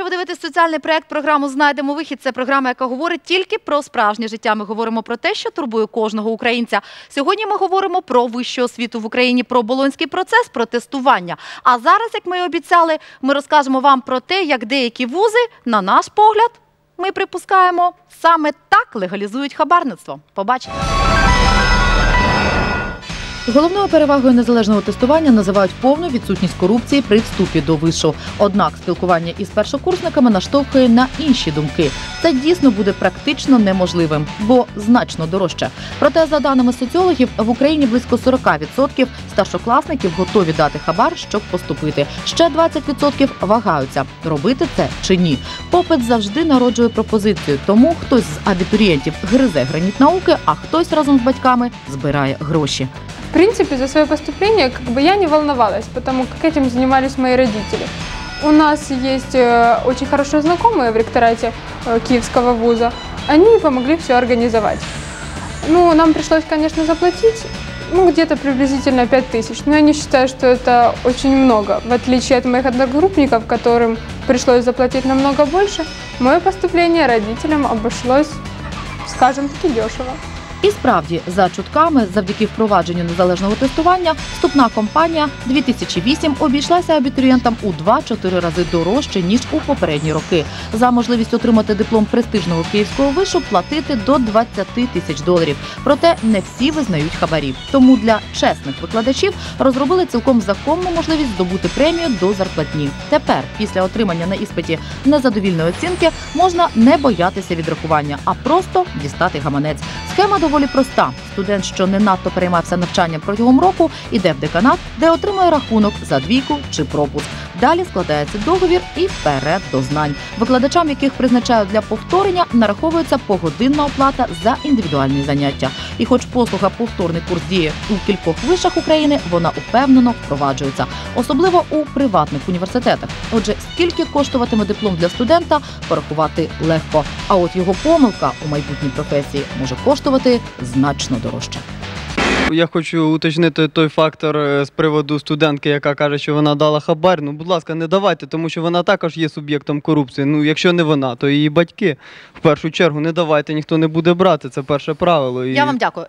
Що ви дивитесь соціальний проект програму Знайдемо вихід. Це програма, яка говорить тільки про справжнє життя. Ми говоримо про те, що турбує кожного українця. Сьогодні ми говоримо про вищу освіту в Україні, про болонський процес, про тестування. А зараз, як ми і обіцяли, ми розкажемо вам про те, як деякі вузи, на наш погляд, ми припускаємо, саме так легалізують хабарництво. Побачите. Головною перевагою незалежного тестування називають повну відсутність корупції при вступі до вишу. Однак спілкування із першокурсниками наштовхує на інші думки. Це дійсно буде практично неможливим, бо значно дорожче. Проте, за даними соціологів, в Україні близько 40% старшокласників готові дати хабар, щоб поступити. Ще 20% вагаються, робити це чи ні. Попит завжди народжує пропозицію, тому хтось з абітурієнтів гризе граніт науки, а хтось разом з батьками збирає гроші. В принципе, за свое поступление как бы я не волновалась, потому как этим занимались мои родители. У нас есть э, очень хорошие знакомые в ректорате э, Киевского вуза. Они помогли все организовать. Ну, нам пришлось, конечно, заплатить, ну, где-то приблизительно 5 тысяч. Но я не считаю, что это очень много. В отличие от моих одногруппников, которым пришлось заплатить намного больше, мое поступление родителям обошлось, скажем таки, дешево. І справді, за чутками, завдяки впровадженню незалежного тестування, вступна кампанія 2008 обійшлася абітурієнтам у 2-4 рази дорожче ніж у попередні роки. За можливість отримати диплом престижного київського вишу платити до 20 тисяч доларів. Проте не всі визнають хабарі. Тому для чесних викладачів розробили цілком законну можливість здобути премію до зарплатні. Тепер, після отримання на іспиті незадовільної оцінки, можна не боятися відрахування, а просто дістати гаманець. Схема доволі проста. Студент, що не надто переймався навчанням протягом року, іде в деканат, де отримує рахунок за двійку чи пропуск. Далі складається договір і вперед до знань. Викладачам, яких призначають для повторення, нараховується погодинна оплата за індивідуальні заняття. І, хоч послуга повторний курс діє у кількох вишах України, вона упевнено впроваджується, особливо у приватних університетах. Отже, скільки коштуватиме диплом для студента, порахувати легко. А от його помилка у майбутній професії може коштувати значно дорожче. Я хочу уточнити той фактор е, з приводу студентки, яка каже, що вона дала хабар. Ну, будь ласка, не давайте, тому що вона також є суб'єктом корупції. Ну, якщо не вона, то її батьки. В першу чергу не давайте, ніхто не буде брати. Це перше правило. І... Я вам дякую.